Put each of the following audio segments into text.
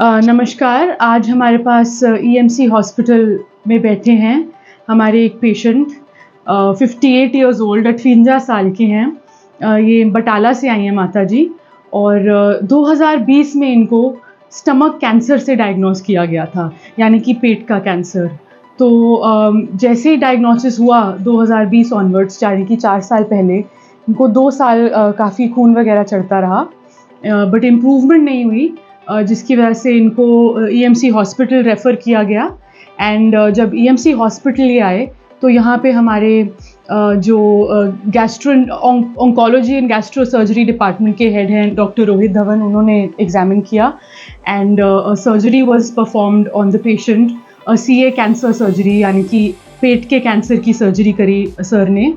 नमस्कार आज हमारे पास ईएमसी हॉस्पिटल में बैठे हैं हमारे एक patient fifty eight years old अठवंजा साल के हैं। ये बटाला से आई हैं माता जी और अ, 2020 में इनको स्टमक कैंसर से डायग्नोस किया गया था यानी कि पेट का कैंसर तो जैसे ही डायग्नोसिस हुआ 2020 ऑनवर्ड्स यानी कि चार साल पहले इनको दो साल काफ़ी खून वगैरह चढ़ता रहा बट इम्प्रूवमेंट नहीं हुई। जिसकी वजह से इनको ईएमसी हॉस्पिटल रेफ़र किया गया। एंड जब ईएमसी हॉस्पिटल ये आए तो यहाँ पे हमारे जो gastro oncology and gastro surgery department के हेड हैं डॉक्टर रोहित धवन उन्होंने एग्जामिन किया। And surgery was performed on the patient C A cancer surgery यानी कि पेट के कैंसर की सर्जरी करी सर ने।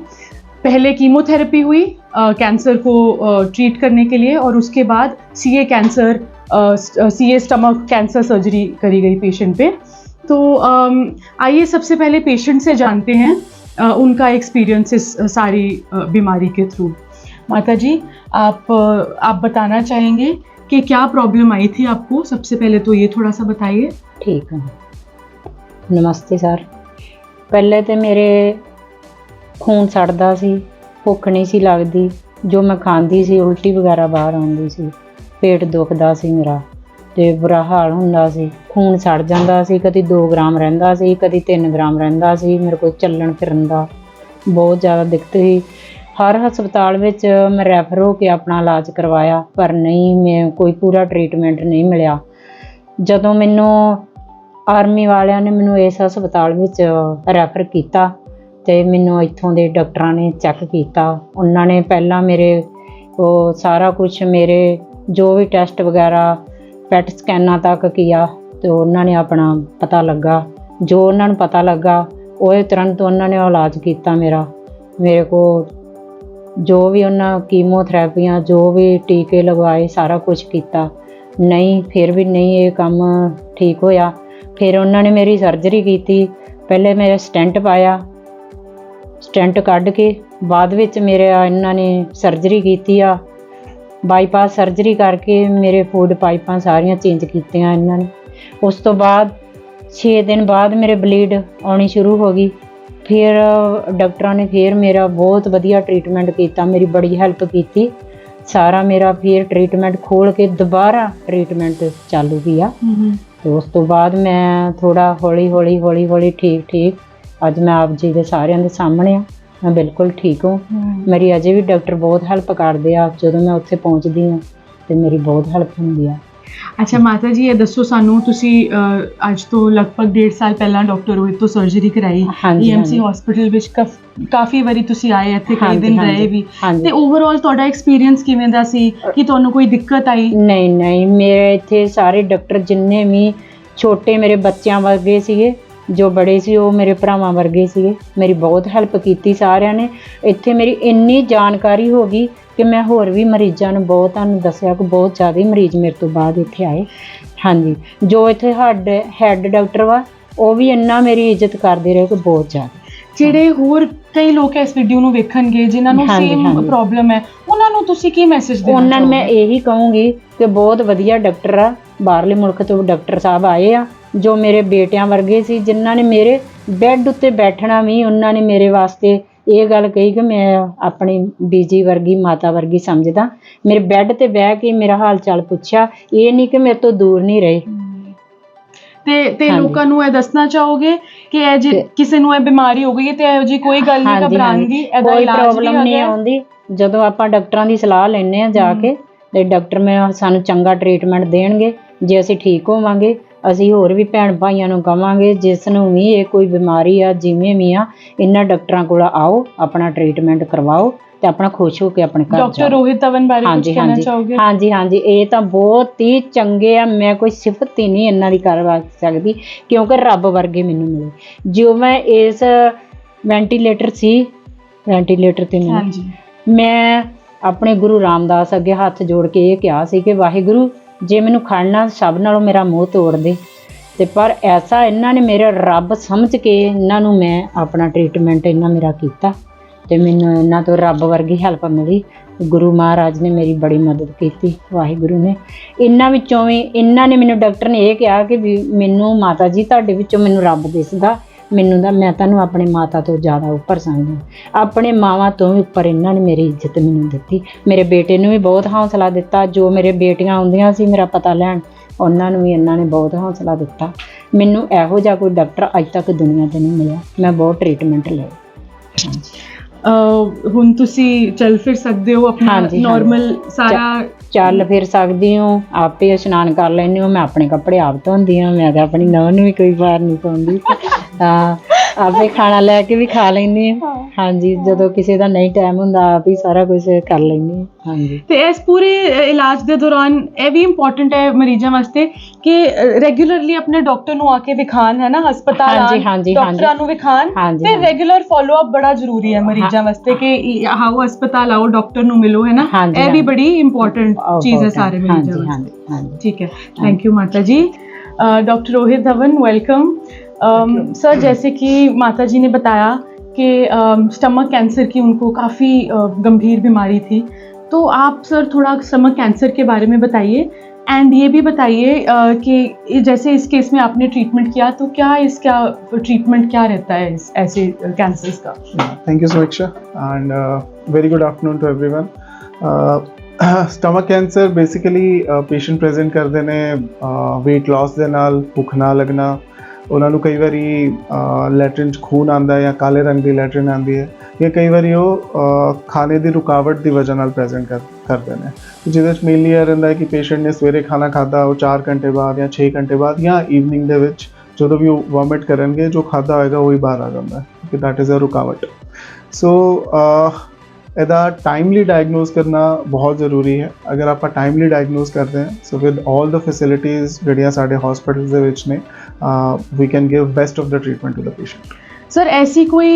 पहले कीमोथेरेपी हुई कैंसर को ट्रीट करने के लिए, और उसके बाद C A cancer see a stomach cancer surgery करी गई पेशेंट पे तो अम, आइए सबसे पहले पेशेंट से जानते हैं अ, उनका एक्सपीरियंस इस अ, सारी अ, बीमारी के थ्रू माता जी आप अ, आप बताना चाहेंगे कि क्या प्रॉब्लम आई थी आपको सबसे पहले तो ये थोड़ा सा बताइए ਠੀਕ ਹੈ ਨਮਸਤੇ ਸਰ ਪਹਿਲੇ ਤੇ ਮੇਰੇ ਖੂਨ ਸੜਦਾ ਸੀ ਭੁੱਖ ਨਹੀਂ ਸੀ ਲੱਗਦੀ ਜੋ ਮੈਂ ਖਾਂਦੀ ਸੀ ਉਲਟੀ ਵਗੈਰਾ ਬਾਹਰ ਆਉਂਦੀ ਸੀ ਪੇਟ ਦੁਖਦਾ ਸੀ ਮੇਰਾ। ਤੇ ਬੁਰਾ ਹਾਲ ਹੁੰਦਾ ਸੀ, ਖੂਨ ਸੜ ਜਾਂਦਾ ਸੀ, ਕਦੀ 2 ਗ੍ਰਾਮ ਰਹਿੰਦਾ ਸੀ, ਕਦੀ 3 ਗ੍ਰਾਮ ਰਹਿੰਦਾ ਸੀ, ਮੇਰੇ ਕੋਲ ਚੱਲਣ ਫਿਰਨ ਦਾ ਬਹੁਤ ਜ਼ਿਆਦਾ ਦਿੱਕਤ ਸੀ। ਹਰ ਹਸਪਤਾਲ ਵਿੱਚ ਮੈਂ ਰੈਫਰ ਹੋ ਕੇ ਆਪਣਾ ਇਲਾਜ ਕਰਵਾਇਆ, ਪਰ ਨਹੀਂ, ਮੈਂ ਕੋਈ ਪੂਰਾ ਟ੍ਰੀਟਮੈਂਟ ਨਹੀਂ ਮਿਲਿਆ। ਜਦੋਂ ਮੈਨੂੰ ਆਰਮੀ ਵਾਲਿਆਂ ਨੇ ਮੈਨੂੰ ਇਸ ਹਸਪਤਾਲ ਵਿੱਚ ਰੈਫਰ ਕੀਤਾ ਤੇ ਮੈਨੂੰ ਇੱਥੋਂ ਦੇ ਡਾਕਟਰਾਂ ਨੇ ਚੈੱਕ ਕੀਤਾ, ਉਹਨਾਂ ਨੇ ਪਹਿਲਾਂ ਮੇਰੇ ਉਹ ਸਾਰਾ ਕੁਝ ਮੇਰੇ ਜੋ ਵੀ ਟੈਸਟ ਵਗੈਰਾ, ਪੈਟ ਸਕੈਨਾਂ ਤੱਕ ਕੀਆ ਤੇ ਉਹਨਾਂ ਨੇ ਆਪਣਾ ਪਤਾ ਲੱਗਾ। ਜੋ ਉਹਨਾਂ ਨੂੰ ਪਤਾ ਲੱਗਾ ਉਹ ਤੁਰੰਤ ਉਹਨਾਂ ਨੇ ਇਲਾਜ ਕੀਤਾ ਮੇਰਾ। ਮੇਰੇ ਕੋ ਜੋ ਵੀ ਉਹਨਾਂ ਕੀਮੋਥੈਰੇਪੀਆਂ, ਜੋ ਵੀ ਟੀਕੇ ਲਗਵਾਏ, ਸਾਰਾ ਕੁਝ ਕੀਤਾ। ਨਹੀਂ, ਫਿਰ ਵੀ ਨਹੀਂ ਇਹ ਕੰਮ ਠੀਕ ਹੋਇਆ। ਫਿਰ ਉਹਨਾਂ ਨੇ ਮੇਰੀ ਸਰਜਰੀ ਕੀਤੀ। ਪਹਿਲੇ ਮੇਰਾ ਸਟੈਂਟ ਪਾਇਆ। ਸਟੈਂਟ ਕੱਢ ਕੇ ਬਾਅਦ ਵਿੱਚ ਮੇਰੇ ਇਹਨਾਂ ਨੇ ਸਰਜਰੀ ਕੀਤੀ ਆ। ਬਾਈਪਾਸ ਸਰਜਰੀ ਕਰਕੇ ਮੇਰੇ ਫੂਡ ਪਾਈਪਾਂ ਸਾਰੀਆਂ ਚੇਂਜ ਕੀਤੀਆਂ ਇਹਨਾਂ ਨੇ। ਉਸ ਤੋਂ ਬਾਅਦ 6 ਦਿਨ ਬਾਅਦ ਮੇਰੇ ਬਲੀਡ ਆਉਣੀ ਸ਼ੁਰੂ ਹੋ ਗਈ। ਫਿਰ ਡਾਕਟਰਾਂ ਨੇ ਫਿਰ ਮੇਰਾ ਬਹੁਤ ਵਧੀਆ ਟ੍ਰੀਟਮੈਂਟ ਕੀਤਾ ਮੇਰੀ ਬੜੀ ਹੈਲਪ ਕੀਤੀ। ਸਾਰਾ ਮੇਰਾ ਫਿਰ ਟ੍ਰੀਟਮੈਂਟ ਖੋਲ ਕੇ ਦੁਬਾਰਾ ਟ੍ਰੀਟਮੈਂਟ ਚਾਲੂ ਕੀਤਾ। ਤੇ ਉਸ ਤੋਂ ਬਾਅਦ ਮੈਂ ਥੋੜਾ ਹੌਲੀ ਹੌਲੀ ਹੌਲੀ ਹੌਲੀ ਠੀਕ ਠੀਕ ਅੱਜ ਮੈਂ ਆਪ ਜੀ ਦੇ ਸਾਰਿਆਂ ਦੇ ਸਾਹਮਣੇ ਆ। ਮੈਂ ਬਿਲਕੁਲ ਠੀਕ ਹਾਂ। ਮੇਰੀ ਅਜੇ ਵੀ ਡਾਕਟਰ ਬਹੁਤ ਹੈਲਪ ਕਰਦੇ ਆ ਜਦੋਂ ਮੈਂ ਉੱਥੇ ਪਹੁੰਚਦੀ ਆ ਤੇ ਮੇਰੀ ਬਹੁਤ ਹੈਲਪ ਹੁੰਦੀ ਆ। ਅੱਛਾ ਮਾਤਾ ਜੀ ਇਹ ਦੱਸੋ ਸਾਨੂੰ ਤੁਸੀਂ ਅ, ਅੱਜ ਤੋਂ ਲਗਭਗ ਡੇਢ ਸਾਲ ਪਹਿਲਾਂ ਡਾਕਟਰ ਰੋਹਿਤ ਤੋਂ ਸਰਜਰੀ ਕਰਾਈ। ਹਾਂਜੀ, ਈਐਮਸੀ ਹਾਂਜੀ। ਹਸਪੀਟਲ ਵਿੱਚ ਕਫ- ਕਾਫੀ ਵਾਰੀ ਤੁਸੀਂ ਆਏ ਇੱਥੇ ਕਈ ਹਾਂਜੀ, ਦਿਨ ਰਹੇ ਹਾਂਜੀ, ਵੀ। ਹਾਂਜੀ। ਤੇ ਓਵਰਆਲ ਤੁਹਾਡਾ ਐਕਸਪੀਰੀਅੰਸ ਕਿਵੇਂ ਦਾ ਸੀ? ਕਿ ਤੁਹਾਨੂੰ ਕੋਈ ਦਿੱਕਤ ਆਈ? ਨਹੀਂ ਨਹੀਂ ਮੇਰੇ ਇੱਥੇ ਸਾਰੇ ਡਾਕਟਰ ਜਿੰਨੇ ਵੀ ਛੋਟੇ ਮੇਰੇ ਬੱਚਿਆਂ ਵਰਗੇ ਸੀਗੇ ਜੋ ਬੜੇ ਸੀ ਉਹ ਮੇਰੇ ਭਰਾਵਾਂ ਵਰਗੇ ਸੀਗੇ। ਮੇਰੀ ਬਹੁਤ ਹੈਲਪ ਕੀਤੀ ਸਾਰਿਆਂ ਨੇ। ਇੱਥੇ ਮੇਰੀ ਇੰਨੀ ਜਾਣਕਾਰੀ ਹੋ ਗਈ ਕਿ ਮੈਂ ਹੋਰ ਵੀ ਮਰੀਜ਼ਾਂ ਨੂੰ ਬਹੁਤ ਤੁਹਾਨੂੰ ਦੱਸਿਆ ਕਿ ਬਹੁਤ ਜ਼ਿਆਦਾ ਮਰੀਜ਼ ਮੇਰੇ ਤੋਂ ਬਾਅਦ ਇੱਥੇ ਆਏ। ਹਾਂਜੀ ਜੋ ਇੱਥੇ ਹੈਡ ਹੈਡ ਡਾਕਟਰ ਵਾ ਉਹ ਵੀ ਇੰਨਾ ਮੇਰੀ ਇੱਜ਼ਤ ਕਰਦੇ ਰਹੇ ਕਿ ਬਹੁਤ ਜ਼ਿਆਦਾ। ਜਿਹੜੇ ਹੋਰ ਕਈ ਲੋਕ ਇਸ ਵੀਡੀਓ ਨੂੰ ਵੇਖਣਗੇ ਜਿਨ੍ਹਾਂ ਨੂੰ ਹਾਂਜੀ, ਸੇਮ ਹਾਂਜੀ। ਪ੍ਰੋਬਲਮ ਹੈ ਉਹਨਾਂ ਨੂੰ ਤੁਸੀਂ ਕੀ ਮੈਸੇਜ ਦੇਣਾ ਉਹਨਾਂ ਨੂੰ ਮੈਂ ਚਾਹੋਗੇ? ਇਹੀ ਕਹੂੰਗੀ ਕਿ ਬਹੁਤ ਵਧੀਆ ਡਾਕਟਰ ਆ। ਬਾਹਰਲੇ ਮੁਲਕ ਤੋਂ ਡਾਕਟਰ ਸਾਹਿਬ ਆਏ ਆ। ਜੋ ਮੇਰੇ ਬੇਟਿਆਂ ਵਰਗੇ ਸੀ ਜਿਨ੍ਹਾਂ ਨੇ ਮੇਰੇ ਬੈੱਡ ਉੱਤੇ ਬੈਠਣਾ ਵੀ ਉਹਨਾਂ ਨੇ ਮੇਰੇ ਵਾਸਤੇ ਇਹ ਗੱਲ ਕਹੀ ਕਿ ਮੈਂ ਆਪਣੀ ਬੀਜੀ ਵਰਗੀ ਮਾਤਾ ਵਰਗੀ ਸਮਝਦਾ ਮੇਰੇ ਬੈੱਡ ਤੇ ਬਹਿ ਕੇ ਮੇਰਾ ਹਾਲ ਚਾਲ ਪੁੱਛਿਆ ਇਹ ਨਹੀਂ ਕਿ ਮੇਰੇ ਤੋਂ ਦੂਰ ਨਹੀਂ ਰਹੇ ਤੇ ਤੇ। ਲੋਕਾਂ ਨੂੰ ਇਹ ਦੱਸਣਾ ਚਾਹੋਗੇ ਕਿ ਇਹ ਜੇ ਕਿਸੇ ਨੂੰ ਇਹ ਬਿਮਾਰੀ ਹੋ ਗਈ ਤੇ ਇਹੋ ਜੀ ਕੋਈ ਗੱਲ ਨਹੀਂ ਘਬਰਾਉਣ। ਦੀ ਇਹਦਾ ਕੋਈ ਇਲਾਜ ਪ੍ਰੋਬਲਮ ਨਹੀਂ। ਆਉਂਦੀ ਜਦੋਂ ਆਪਾਂ ਡਾਕਟਰਾਂ ਦੀ ਸਲਾਹ ਲੈਣੇ ਆ ਜਾ। ਕੇ ਤੇ ਡਾਕਟਰ ਮੈਂ ਸਾਨੂੰ ਚੰਗਾ ਟ੍ਰੀਟਮੈਂਟ ਦੇਣਗੇ ਜੇ ਅਸੀਂ ਠੀਕ ਹੋਵਾਂਗੇ ਅਸੀਂ ਹੋਰ ਵੀ ਭੈਣ ਭਾਈਆਂ ਨੂੰ ਕਵਾਂਗੇ ਜਿਸ ਨੂੰ ਵੀ ਇਹ ਕੋਈ ਬਿਮਾਰੀ ਆ ਜਿਵੇਂ ਵੀ ਆ ਇਹਨਾਂ ਡਾਕਟਰਾਂ ਕੋਲ ਆਓ ਆਪਣਾ ਟ੍ਰੀਟਮੈਂਟ ਕਰਵਾਓ ਤੇ ਆਪਣਾ ਖੁਸ਼ ਹੋ ਕੇ ਆਪਣੇ ਘਰ ਡਾਕਟਰ ਜਾਓ। ਰੋਹਿਤ ਧਵਨ ਬਾਰੇ ਕੁਝ ਕਹਿਣਾ ਚਾਹੋਗੇ? ਹਾਂਜੀ ਹਾਂਜੀ। ਇਹ ਤਾਂ ਬਹੁਤ ਹੀ ਚੰਗੇ ਆ ਮੈਂ ਕੋਈ ਸਿਫਤ ਹੀ ਨਹੀਂ ਇਹਨਾਂ ਦੀ ਕਰ ਸਕਦੀ ਕਿਉਂਕਿ ਰੱਬ ਵਰਗੇ ਮੈਨੂੰ ਮਿਲੇ। ਜੋ ਮੈਂ ਇਸ ਵੈਂਟੀਲੇਟਰ ਸੀ ਵੈਂਟੀਲੇਟਰ ਤੇ ਮੈਂ ਹਾਂਜੀ। ਮੈਂ ਆਪਣੇ ਗੁਰੂ ਰਾਮਦਾਸ ਅੱਗੇ ਹੱਥ ਜੋੜ ਕੇ ਇਹ ਕਿਹਾ ਸੀ ਕਿ ਵਾਹਿਗੁਰੂ ਜੇ ਮੈਨੂੰ ਖੜਨਾ ਸਭ ਨਾਲੋਂ ਮੇਰਾ ਮੂੰਹ ਤੋੜ ਦੇ। ਤੇ ਪਰ ਐਸਾ ਇਹਨਾਂ ਨੇ ਮੇਰਾ ਰੱਬ ਸਮਝ ਕੇ ਇਹਨਾਂ ਨੂੰ ਮੈਂ ਆਪਣਾ ਟ੍ਰੀਟਮੈਂਟ ਇਹਨਾਂ ਮੇਰਾ ਕੀਤਾ ਤੇ ਮੈਨੂੰ ਇਹਨਾਂ ਤੋਂ ਰੱਬ ਵਰਗੀ ਹੈਲਪ ਮਿਲੀ। ਗੁਰੂ ਮਹਾਰਾਜ ਨੇ ਮੇਰੀ ਬੜੀ ਮਦਦ ਕੀਤੀ, ਵਾਹਿਗੁਰੂ ਨੇ। ਇਹਨਾਂ ਵਿੱਚੋਂ ਵੀ, ਇਹਨਾਂ ਨੇ ਮੈਨੂੰ ਡਾਕਟਰ ਨੇ ਇਹ ਕਿਹਾ ਕਿ ਵੀ ਮੈਨੂੰ ਮਾਤਾ ਜੀ ਤੁਹਾਡੇ ਵਿੱਚੋਂ ਮੈਨੂੰ ਰੱਬ ਦਿਸਦਾ। ਮੈਨੂੰ ਤਾਂ ਮੈਂ ਤੁਹਾਨੂੰ ਆਪਣੀ ਮਾਤਾ ਤੋਂ ਜ਼ਿਆਦਾ ਉੱਪਰ ਸਮਝਦਾ ਆਪਣੇ ਮਾਵਾਂ ਤੋਂ ਵੀ ਉੱਪਰ ਇਹਨਾਂ ਨੇ ਮੇਰੀ ਇੱਜ਼ਤ ਮੈਨੂੰ ਦਿੱਤੀ। ਮੇਰੇ ਬੇਟੇ ਨੂੰ ਵੀ ਬਹੁਤ ਹੌਸਲਾ ਦਿੱਤਾ। ਜੋ ਮੇਰੇ ਬੇਟੀਆਂ ਆਉਂਦੀਆਂ ਸੀ ਮੇਰਾ ਪਤਾ ਲੈਣ ਉਹਨਾਂ ਨੂੰ ਵੀ ਇਹਨਾਂ ਨੇ ਬਹੁਤ ਹੌਸਲਾ ਦਿੱਤਾ। ਮੈਨੂੰ ਇਹੋ ਜਿਹਾ ਕੋਈ ਡਾਕਟਰ ਅੱਜ ਤੱਕ ਦੁਨੀਆ ਤੇ ਨਹੀਂ ਮਿਲਿਆ। ਮੈਂ ਬਹੁਤ ਟ੍ਰੀਟਮੈਂਟ ਅਹ ਹੁਣ ਤੁਸੀਂ ਚੱਲ ਫਿਰ ਸਕਦੇ ਹੋ ਆਪਣਾ। ਨਾਰਮਲ ਸਾਰਾ ਚੱਲ ਫਿਰ ਸਕਦੀ ਹਾਂ। ਆਪੇ ਇਸ਼ਨਾਨ ਕਰ ਲੈਂਦੀ ਹਾਂ। ਮੈਂ ਆਪਣੇ ਕੱਪੜੇ ਆਪ ਧੋਂਦੀ ਹਾਂ। ਮੈਂ ਤਾਂ ਆਪਣੀ ਨੌਂ ਨੂੰ ਵੀ ਕੋਈ ਵਾਰ ਨਹੀਂ ਪਾਉਂਦੀ। ਹਾਂ ਆਪੇ ਖਾਣਾ ਲੈ ਕੇ ਵੀ ਖਾ ਲੈਣੀ ਆ। ਹਾਂਜੀ ਜਦੋਂ ਕਿਸੇ ਦਾ ਨਹੀਂ ਟਾਈਮ ਹੁੰਦਾ ਆਪ ਹੀ ਸਾਰਾ ਕੁਝ ਕਰ ਲੈਣੀ ਹਾਂਜੀ। ਤੇ ਇਸ ਪੂਰੇ ਇਲਾਜ ਦੇ ਦੌਰਾਨ ਇਹ ਵੀ ਇੰਪੋਰਟੈਂਟ ਹੈ ਮਰੀਜ਼ਾਂ ਵਾਸਤੇ ਕਿ ਰੈਗੂਲਰਲੀ ਆਪਣੇ ਡਾਕਟਰ ਨੂੰ ਆ ਕੇ ਵਿਖਾਣ ਹੈ ਨਾ? ਹਸਪਤਾਲ ਹਾਂਜੀ, ਹਾਂਜੀ, ਡਾਕਟਰਾਂ ਨੂੰ ਵਿਖਾਣ ਤੇ ਰੈਗੂਲਰ ਫਾਲੋ ਅਪ ਬੜਾ ਜ਼ਰੂਰੀ ਹੈ ਮਰੀਜ਼ਾਂ ਵਾਸਤੇ ਕਿ ਇਹ ਹਸਪਤਾਲ ਆਓ ਡਾਕਟਰ ਨੂੰ ਮਿਲੋ ਹੈ ਨਾ? ਇਹ ਵੀ ਬੜੀ ਇੰਪੋਰਟੈਂਟ ਚੀਜ਼ ਹੈ ਸਾਰੇ ਮਰੀਜ਼ਾਂ ਵਾਸਤੇ। ਹਾਂਜੀ। ਹਾਂਜੀ ਠੀਕ ਹੈ। ਥੈਂਕ ਯੂ ਮਾਤਾ ਜੀ। Doctor Rohit Dhawan welcome sir जैसे कि माता जी ने बताया कि स्टमक कैंसर की उनको काफ़ी गंभीर बीमारी थी तो आप सर थोड़ा स्टमक कैंसर के बारे में बताइए एंड ये भी बताइए अ, कि जैसे इस केस में आपने ट्रीटमेंट किया तो क्या इसका ट्रीटमेंट क्या रहता है इस ऐसे कैंसर्स का Thank you, Samiksha, and uh, very good afternoon to everyone. Uh, stomach cancer basically patient present ਕਰਦੇ ਨੇ weight loss ਦੇ ਨਾਲ ਭੁੱਖ ਨਾ ਲੱਗਣਾ ਉਹਨਾਂ ਨੂੰ ਕਈ ਵਾਰੀ ਲੈਟਰਨ 'ਚ ਖੂਨ ਆਂਦਾ ਜਾਂ ਕਾਲੇ ਰੰਗ ਦੀ ਲੈਟਰਨ ਆਂਦੀ ਹੈ ਜਾਂ ਕਈ ਵਾਰੀ ਉਹ ਖਾਣੇ ਦੀ ਰੁਕਾਵਟ ਦੀ ਵਜ੍ਹਾ ਨਾਲ ਪ੍ਰੈਜ਼ੈਂਟ ਕਰਦੇ ਨੇ। ਜਿਹਦੇ ਵਿੱਚ ਮੇਨਲੀ ਇਹ ਰਹਿੰਦਾ ਹੈ ਕਿ ਪੇਸ਼ੈਂਟ ਨੇ ਸਵੇਰੇ ਖਾਣਾ ਖਾਦਾ ਉਹ 4 ਘੰਟੇ ਬਾਅਦ ਜਾਂ 6 ਘੰਟੇ ਬਾਅਦ ਜਾਂ ਈਵਨਿੰਗ ਦੇ ਵਿੱਚ ਜਦੋਂ ਵੀ ਉਹ ਵੋਮਿਟ ਕਰਨਗੇ, ਜੋ ਖਾਦਾ ਹੋਏਗਾ, ਉਹ ਹੀ ਬਾਹਰ ਆ ਜਾਂਦਾ ਹੈ, ਕਿ ਦੈਟ ਇਜ਼ ਅ ਰੁਕਾਵਟ। ਸੋ ਇਹਦਾ ਟਾਈਮਲੀ ਡਾਇਗਨੋਸ ਕਰਨਾ ਬਹੁਤ ਜ਼ਰੂਰੀ ਹੈ ਅਗਰ ਆਪਾਂ ਟਾਈਮਲੀ ਡਾਇਗਨੋਸ ਕਰਦੇ ਹਾਂ ਸੋ ਵਿਦ 올 ਦ ਫੈਸਿਲਿਟੀਜ਼ ਜਿਹੜੀਆਂ ਸਾਡੇ ਹਸਪੀਟਲਸ ਦੇ ਵਿੱਚ ਨੇ we can give best of the treatment to the patient sir ऐसी कोई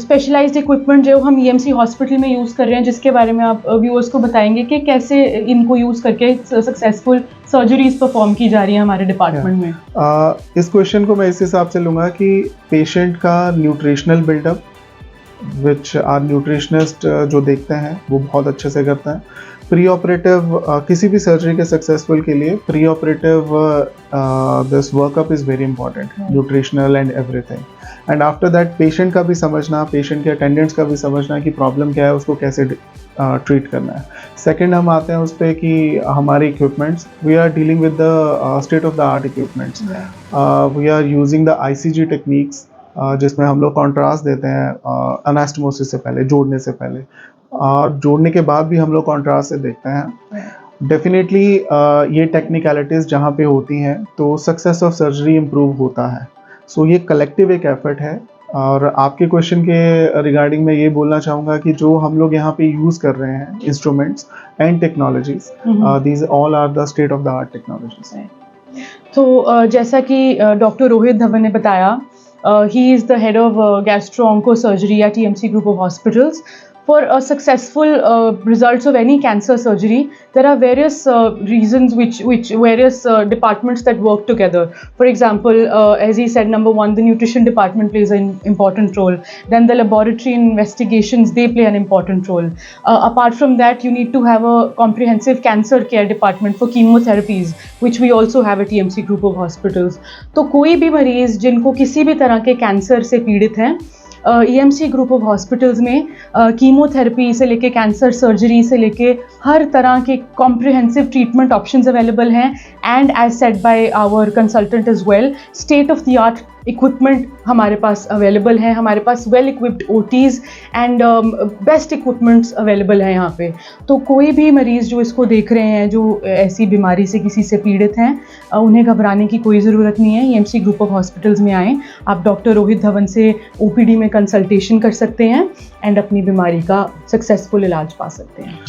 स्पेशलाइज्ड इक्विपमेंट जो हम ईएमसी हॉस्पिटल में यूज़ कर रहे हैं जिसके बारे में आप व्यूअर्स को बताएंगे कि कैसे इनको यूज़ करके सक्सेसफुल सर्जरीज परफॉर्म की जा रही हैं हमारे डिपार्टमेंट में uh, इस क्वेश्चन को मैं इस हिसाब से लूँगा कि पेशेंट का nutritional buildup which are nutritionist जो देखते हैं वो बहुत अच्छे से करते हैं। प्री ऑपरेटिव किसी भी सर्जरी के सक्सेसफुल के लिए pre operative this workup is very important. Nutritional and everything and after that patient का भी समझना पेशेंट के अटेंडेंट्स का भी समझना कि प्रॉब्लम क्या है उसको कैसे ट्रीट uh, करना है। सेकेंड हम आते हैं उस पर कि हमारे equipments we are dealing with the state of the art equipments we are using the I C G techniques जिसमें हम लोग कॉन्ट्रास्ट देते हैं अनास्टमोसिस से पहले जोड़ने से पहले। और जोड़ने के बाद भी हम लोग कॉन्ट्रास्ट से देखते हैं। डेफिनेटली ये टेक्निकलिटीज़ जहाँ पे होती हैं तो सक्सेस ऑफ़ सर्जरी इम्प्रूव होता है। सो ये कलेक्टिव एक एफर्ट है। और आपके क्वेश्चन के रिगार्डिंग मैं ये बोलना चाहूँगा कि जो हम लोग यहाँ पे यूज़ कर रहे हैं instruments and technologies. These all are the state of the art technologies तो जैसा कि डॉक्टर रोहित धवन ने बताया Uh, he is the head of uh, gastro onco surgery at EMC Group of Hospitals. For a successful uh, results of any cancer surgery there are various uh, reasons which which various uh, departments that work together for example uh, as he said number one the nutrition department plays an important role then the laboratory investigations they play an important role uh, apart from that you need to have a comprehensive cancer care department for chemotherapies which we also have at TMC group of hospitals तो कोई भी मरीज़ जिनको किसी भी तरह के cancer से पीड़ित हैं E M C group of hospitals में कीमोथेरेपी से लेके कैंसर सर्जरी से लेके हर तरह के कॉम्प्रिहेंसिव ट्रीटमेंट ऑप्शंस अवेलेबल हैं and as set by our consultant is well state of the art equipment हमारे पास अवेलेबल हैं, हमारे पास well equipped oh and best equipments available हैं यहाँ पे। तो कोई भी मरीज़ जो इसको देख रहे हैं, जो ऐसी बीमारी से किसी से पीड़ित हैं उन्हें घबराने की कोई ज़रूरत नहीं है। ई ग्रुप ऑफ़ हॉस्पिटल्स में आएँ। आप डॉक्टर रोहित धवन से ओ पी डी में कंसल्टेशन कर सकते हैं एंड अपनी बीमारी का सक्सेसफुल इलाज पा सकते हैं।